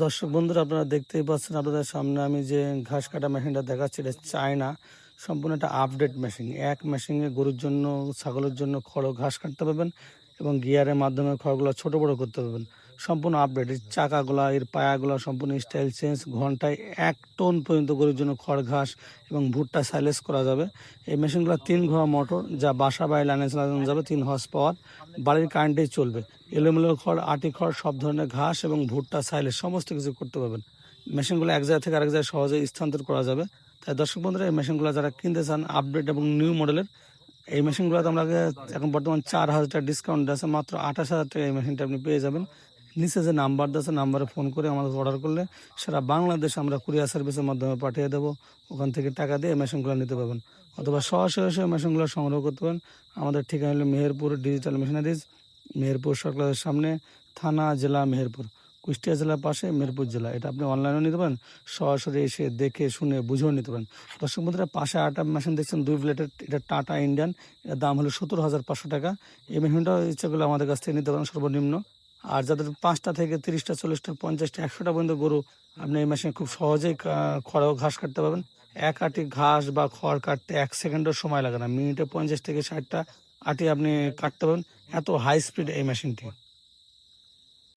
দর্শক বন্ধুরা, আপনারা দেখতেই পাচ্ছেন আপনাদের সামনে আমি যে ঘাস কাটা মেশিনটা দেখাচ্ছি, এটা চায়না। সম্পূর্ণ একটা আপডেট মেশিন এক মেশিনে গরুর জন্য, ছাগলের জন্য খড় ঘাস কাটতে পারবেন এবং গিয়ারের মাধ্যমে খড়গুলো ছোট বড় করতে পারবেন। সম্পূর্ণ আপডেট চাকাগুলা, এর পায়াগুলো, সম্পূর্ণ স্টাইল চেঞ্জ ঘন্টায় এক টন পর্যন্ত গরুর জন্য খড় ঘাস এবং ভুট্টা সাইলেস করা যাবে। এই মেশিনগুলো তিন ঘোড়া মোটর যা বাসা বাড়ি লাইনে চালানো যাবে, তিন হর্স পাওয়ার বাড়ির কারেন্টেই চলবে। এলোমেলো খড়, আটি খড়, সব ধরনের ঘাস এবং ভুট্টা সাইলেস সমস্ত কিছু করতে পারবেন। মেশিনগুলো এক জায়গা থেকে আরেক জায়গায় সহজে স্থানান্তর করা যাবে। তাই দর্শক বন্ধুরা, এই মেশিনগুলো যারা কিনতে চান আপডেট এবং নিউ মডেলের এই মেশিনগুলোতে আমরা এখন বর্তমান চার হাজার টাকা ডিসকাউন্ট আছে, মাত্র আঠাশ হাজার টাকা এই মেশিনটা আপনি পেয়ে যাবেন। নিচে যে নাম্বার আছে, নাম্বারে ফোন করে আমাদের অর্ডার করলে সারা বাংলাদেশে আমরা কুরিয়ার সার্ভিসের মাধ্যমে পাঠিয়ে দেবো। ওখান থেকে টাকা দিয়ে মেশিনগুলো নিতে পারবেন। অথবা সরাসরি এসে মেশিনগুলো সংগ্রহ করতে পারেন। আমাদের ঠিকানা হলো মেহেরপুর ডিজিটাল মেশিনারিজ মেহেরপুর সরকারের সামনে, থানা, জেলা, মেহেরপুর। কুষ্টিয়া জেলার পাশে মেহেরপুর জেলা। এটা আপনি অনলাইনেও নিতে পারেন। সরাসরি এসে দেখে, শুনে, বুঝেও নিতে পারেন। দর্শক বন্ধুরা, পাশে আটা মেশিন দেখছেন, দুই প্লেটের এটা টাটা ইন্ডিয়ান এর দাম হলো সত্তর হাজার পাঁচশো টাকা। এই মেশিনটাও ইচ্ছা করলে আমাদের কাছ থেকে নিতে পারেন। সর্বনিম্ন আর যাদের পাঁচটা থেকে তিরিশটা, চল্লিশটা, পঞ্চাশটা, একশোটা পর্যন্ত গরু, আপনি এই মেশিনে খুব সহজেই খড় ঘাস কাটতে পারবেন। এক আটি ঘাস বা খড় কাটতে এক সেকেন্ডও সময় লাগে না। মিনিটে পঞ্চাশ থেকে ষাটটা আটি আপনি কাটতে পারবেন। এত হাই স্পিড এই মেশিনটি।